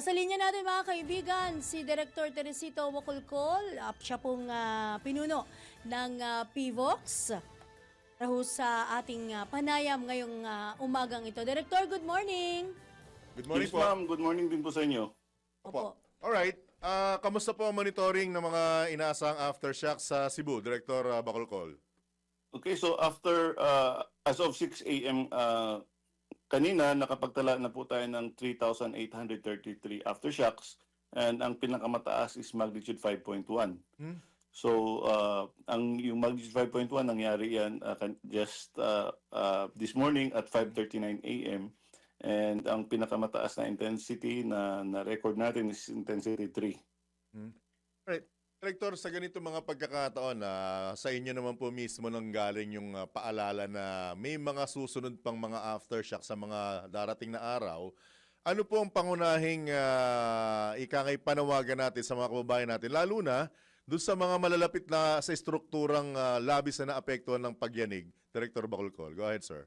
Nasa linya natin mga kaibigan, si Director Teresito Wakulkol, uh, siya pong ah, pinuno ng ah, PIVOX. Raho sa ating ah, panayam ngayong ah, umagang ito. Director, good morning! Good morning Yes, po. ma'am. Good morning din po sa inyo. Opo. Alright. Ah, kamusta po ang monitoring ng mga inaasang aftershocks sa Cebu, Director uh, Bacolcol? Okay, so after, uh, as of 6 a.m. uh, kanina, nakapagtala na po tayo ng 3,833 aftershocks and ang pinakamataas is magnitude 5.1. Hmm? So, uh, ang yung magnitude 5.1 nangyari yan uh, just uh, uh, this morning at 5:39 a.m. And ang pinakamataas na intensity na na-record natin is intensity 3. Alright. Director, sa ganito mga pagkakataon na sa inyo naman po mismo nang galing yung ah, paalala na may mga susunod pang mga aftershock sa mga darating na araw, ano po ang pangunahing uh, ikangay panawagan natin sa mga kababayan natin, lalo na doon sa mga malalapit na sa strukturang ah, labis na naapektuhan ng pagyanig? Director Bacolcol, go ahead sir.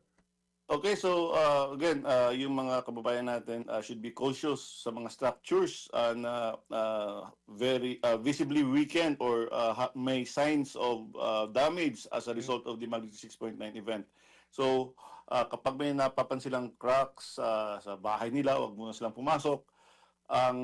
Okay, so uh, again, uh, yung mga kababayan natin uh, should be cautious sa mga structures uh, na uh, very uh, visibly weakened or uh, may signs of uh, damage as a result of the magnitude 6.9 event. So, uh, kapag may napapansin silang cracks uh, sa bahay nila, wag muna silang pumasok. Ang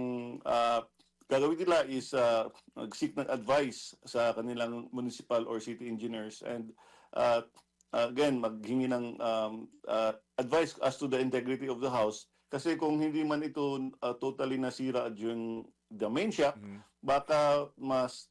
uh, gagawin nila is uh, mag-seek ng advice sa kanilang municipal or city engineers and uh, again, maghingi ng um, uh, advice as to the integrity of the house. Kasi kung hindi man ito uh, totally nasira during the main shock, baka mas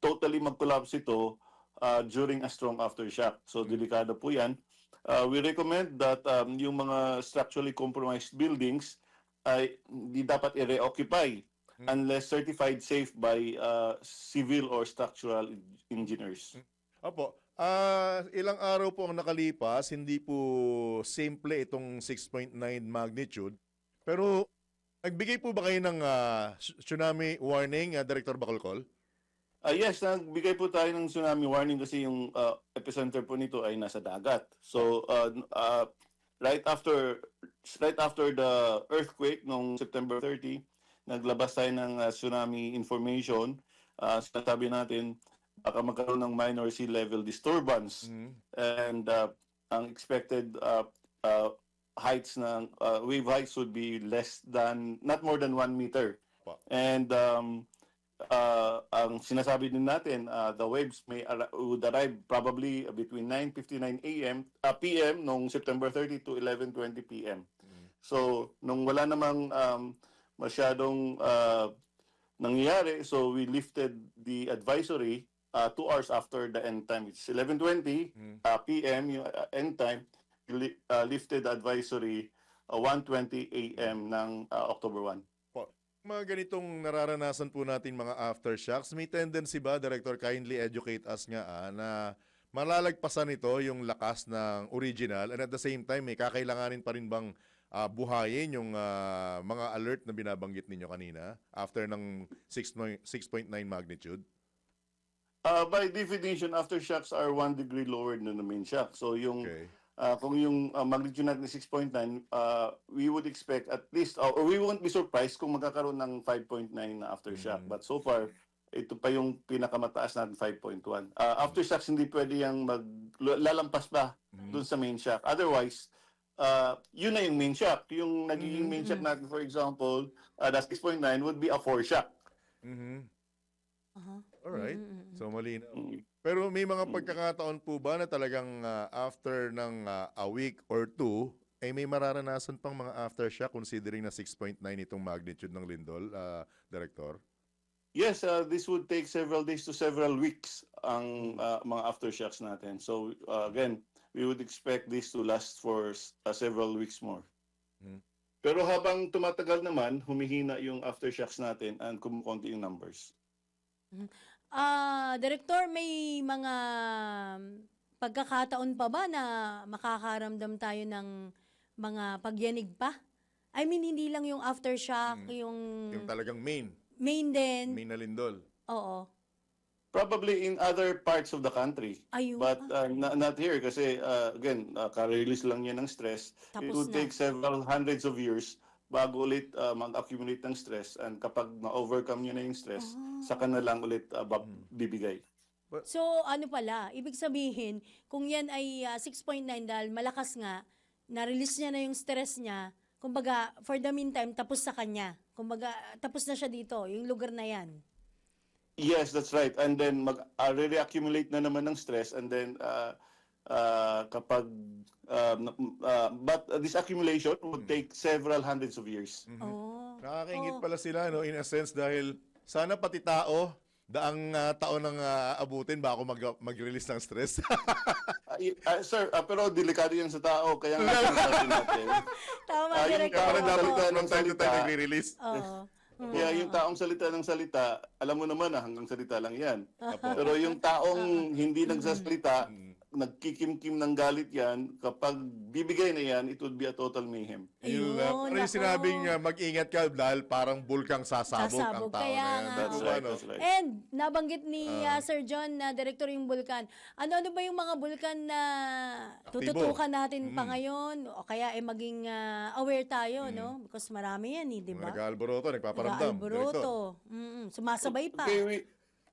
totally mag-collapse ito uh, during a strong aftershock. So, delikado po yan. Uh, we recommend that um, yung mga structurally compromised buildings ay hindi dapat i-reoccupy unless certified safe by uh, civil or structural engineers. Opo. Ah, ilang araw po ang nakalipas, hindi po simple itong 6.9 magnitude. Pero nagbigay po ba kayo ng tsu- tsunami warning, ah, Director Bacolcol? Ah yes, nagbigay po tayo ng tsunami warning kasi yung uh, epicenter po nito ay nasa dagat. So uh, uh, right after right after the earthquake noong September 30, naglabas tayo ng uh, tsunami information. Uh, sinasabi natin baka magkaroon ng minor sea level disturbance and uh, ang expected uh, uh, heights ng uh, wave heights would be less than not more than 1 meter. Pa. And um, uh, ang sinasabi din natin, uh, the waves may ar- would arrive probably between 9:59 a.m. Uh, p.m. nung September 30 to 11:20 p.m. So nung wala namang um, masyadong uh, nangyayari, so we lifted the advisory uh, two hours after the end time. It's 11:20 uh, p.m. yung uh, end time. Li- uh, lifted advisory uh, 1:20 a.m. ng uh, October 1. Po. Mga ganitong nararanasan po natin mga aftershocks, may tendency ba, Director, kindly educate us nga ah, na malalagpasan ito yung lakas ng original and at the same time, may kakailanganin pa rin bang ah, buhayin yung ah, mga alert na binabanggit ninyo kanina after ng 6.9 6.9 magnitude? Uh, by definition, aftershocks are one degree lower than the main shock. So yung Okay. uh, kung yung uh, magnitude natin is 6.9, uh, we would expect at least, uh, or we won't be surprised kung magkakaroon ng 5.9 na aftershock. But so far, ito pa yung pinakamataas natin, 5.1. Uh, aftershocks, hindi pwede yung mag, lalampas pa dun sa main shock. Otherwise, uh, yun na yung main shock. Yung nagiging main shock natin, for example, uh, that's 6.9 would be a foreshock. Mhm. Alright. So malinaw. Mm. Pero may mga pagkakataon po ba na talagang ah, after ng ah, a week or two, ay may mararanasan pang mga aftershock considering na 6.9 itong magnitude ng lindol, ah, Director? Yes, uh, this would take several days to several weeks ang uh, mga aftershocks natin. So uh, again, we would expect this to last for uh, several weeks more. Hmm. Pero habang tumatagal naman, humihina yung aftershocks natin and kumukonti yung numbers. Ah, Director, may mga pagkakataon pa ba na makakaramdam tayo ng mga pagyanig pa? I mean, hindi lang yung aftershock, yung Yung talagang main, main din. main na lindol. Oo. Probably in other parts of the country. Ayun. But uh, na- not here kasi uh, again, uh, ka-release lang yan ng stress. It Tapos would na. take several hundreds of years bago ulit ah, mag-accumulate ng stress and kapag na-overcome nyo na yung stress, saka na lang ulit ah, bab- bibigay. So ano pala, ibig sabihin, kung yan ay ah, 6.9 dahil malakas nga, na-release niya na yung stress niya, kumbaga, for the meantime, tapos sa kanya. Kumbaga, tapos na siya dito, yung lugar na yan. Yes, that's right. And then mag uh, re-accumulate na naman ng stress and then uh, uh, kapag uh, uh, but uh, this accumulation would take several hundreds of years. Oh. Nakakaingit Oo. pala sila no in a sense dahil sana pati tao daang ah, taon nang ah, abutin bago mag mag-release ng stress. Uh, uh, sir, uh, pero delikado yan sa tao kaya nga sinasabi natin. Tama, Ah, yung Director. Kaya pala dapat ng time to time nagre-release. Oo. Kaya yung taong salita ng salita, alam mo naman na hanggang salita lang yan. Apo. Pero yung taong hindi nagsasalita, Mm. Nagkikimkim ng galit yan, kapag bibigay na yan, it would be a total mayhem. Yung, Ayun, uh, parang yung sinabing uh, mag-ingat ka dahil parang bulkang sasabog, ang Sasabog, tao kaya na yan. nga. That's Ano ba, right, that's right. And nabanggit ni Ah. uh, Sir John na direktor yung bulkan. Ano-ano ba yung mga bulkan na Aktibo. tututukan natin pa Mm. ngayon o kaya eh maging ah, aware tayo, no? Because marami yan, eh, di ba? Nag-alboroto, nagpaparamdam. Nag-alboroto. Mm, sumasabay pa. Okay, we,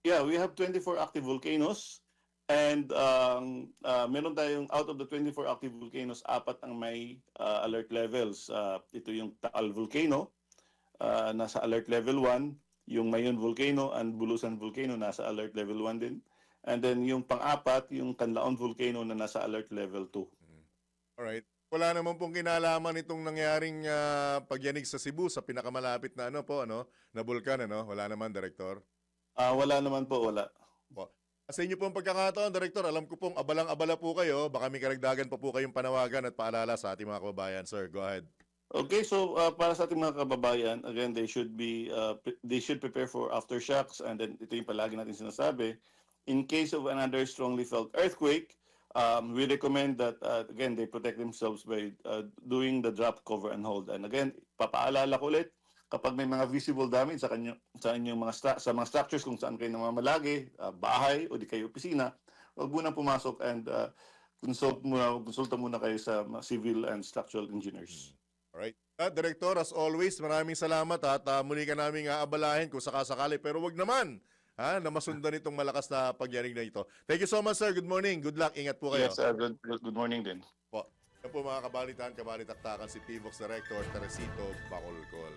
yeah, we have 24 active volcanoes. And um, uh, meron tayong out of the 24 active volcanoes, apat ang may uh, alert levels. Uh, ito yung Taal Volcano, uh, nasa alert level 1. Yung Mayon Volcano and Bulusan Volcano, nasa alert level 1 din. And then yung pang-apat, yung Canlaon Volcano na nasa alert level 2. Alright. Wala naman pong kinalaman itong nangyaring ah, pagyanig sa Cebu sa pinakamalapit na ano po ano, na bulkan ano. Wala naman, Direktor. Ah, wala naman po, wala. Sa inyo pong pagkakataon, Direktor, alam ko pong abalang-abala po kayo. Baka may karagdagan pa po kayong panawagan at paalala sa ating mga kababayan. Sir, go ahead. Okay, so uh, para sa ating mga kababayan, again, they should be uh, they should prepare for aftershocks and then ito yung palagi natin sinasabi. In case of another strongly felt earthquake, um, we recommend that uh, again they protect themselves by uh, doing the drop, cover and hold. And again, papaalala ko ulit kapag may mga visible damage sa kanyo sa inyong mga sa mga structures kung saan kayo namamalagi, uh, bahay o di kayo opisina, huwag muna pumasok and uh, consult muna konsulta muna kayo sa mga civil and structural engineers. Alright. At Director, as always, maraming salamat at ah, muli ka namin aabalahin kung sakasakali. Pero wag naman ha, na masundan itong malakas na pagyanig na ito. Thank you so much, sir. Good morning. Good luck. Ingat po kayo. Yes, uh, good, good, good morning din. Po. Yan po mga kabalitan, kabalitaktakan si PIVOX Director Teresito Bacolcol.